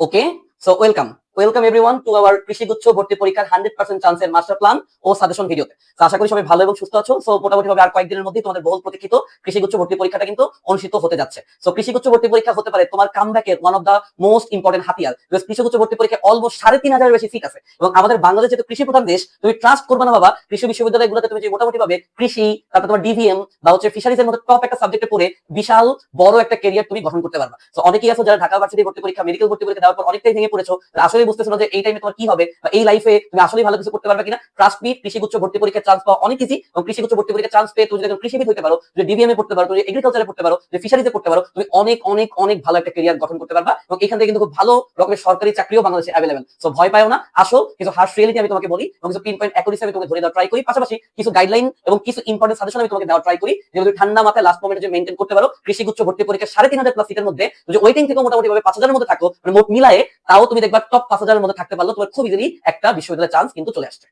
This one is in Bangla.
Okay so welcome welcome everyone to our কৃষিগুচ্ছ ভর্তি পরীক্ষার হান্ড্রেড পার্সেন্ট চান্সের মাস্টার প্ল্যান ও সাজেশন ভিডিওতে তো। আশা করি সবাই ভালো এবং সুস্থ আছো। সো মোটামুটি ভাবে আর কয়েকদিনের মধ্যেই তোমাদের বহুল প্রতীক্ষিত কৃষিগুচ্ছ ভর্তি পরীক্ষাটা কিন্তু অনুষ্ঠিত হতে যাচ্ছে। সো কৃষিগুচ্ছ ভর্তি পরীক্ষা হতে পারে তোমার কামব্যাকের one of the most important হাতিয়ার। বিকজ কৃষিগুচ্ছ ভর্তি পরীক্ষা অলমোস্ট সাড়ে তিন হাজারের বেশি সিট আছে। এবং আমাদের বাংলাদেশ যেহেতু কৃষি প্রধান দেশ, তুমি ট্রাস্ট করবে না বাবা, কৃষি বিশ্ববিদ্যালয়গুলোতে তুমি যে মোটামুটি ভাবে কৃষি, তারপর তোমার ডিভিএম বা হচ্ছে ফিশারিজের মতো টপ একটা সাবজেক্টে পড়ে বিশাল বড় একটা ক্যারিয়ার তুমি গঠন করতে পারবা। তো অনেকেই আছো যারা ঢাকা ভার্সিটি ভর্তি পরীক্ষা মেডিকেল ভর্তি পরীক্ষা দেওয়ার পর অনেকটাই ভেঙে পড়েছো। আসলে বুঝতেছো না যে এই টাইমে তোমার কি হবে? বা এই লাইফে তুমি আসলে ভালো কিছু করতে পারবে কিনা? ট্রাস্ট মি কৃষিগুচ্ছ ভর্তি পরীক্ষার চান্স পাওয়া অনেক ইজি এবং কৃষিগুচ্ছ ভর্তি পরীক্ষার চান্স পেয়ে তুমি যদি কৃষিবিদ হতে পারো যদি ডিবিএম এ পড়তে পারো তুমি এগ্রিকালচারে পড়তে পারো যদি ফিশারিজে পড়তে পারো, তুমি অনেক অনেক অনেক ভালো একটা ক্যারিয়ার গঠন করতে পারবা এবং এখান থেকে কিন্তু খুব ভালো রকমের সরকারি চাকরিও বাংলাদেশে অ্যাভেলেবেল সো ভয় পাও না। আসো, কিছু হার্শ রিয়েলিটি আমি তোমাকে বলি এবং কিছু পিন পয়েন্ট অ্যাকুরেসি আমি তোমাকে ধরে দেওয়ার ট্রাই করি। পাশাপাশি কিছু গাইডলাইন এবং কিছু ইম্পর্টেন্ট সাজেশন আমি তোমাকে দেওয়ার ট্রাই করি। যেগুলো তুমি ঠান্ডা মাথায় লাস্ট মোমেন্টে যে মেনটেন করতে পারো কৃষি গুচ্ছ ভর্তি পরীক্ষা সাড়ে তিন হাজার প্লাস সিটের মধ্যে, যদি ওয়েটিং থেকে মোটামুটি ভাবে পাঁচ হাজারের মধ্যে থাকো মানে মোট মিলায়ে, তাও তুমি দেখবা টপ পাঁচ হাজারের মধ্যে থাকতে পারল তোমার খুব ইজিলি একটা বিশ্ববিদ্যালয়ের চান্স কিন্তু চলে আসছে।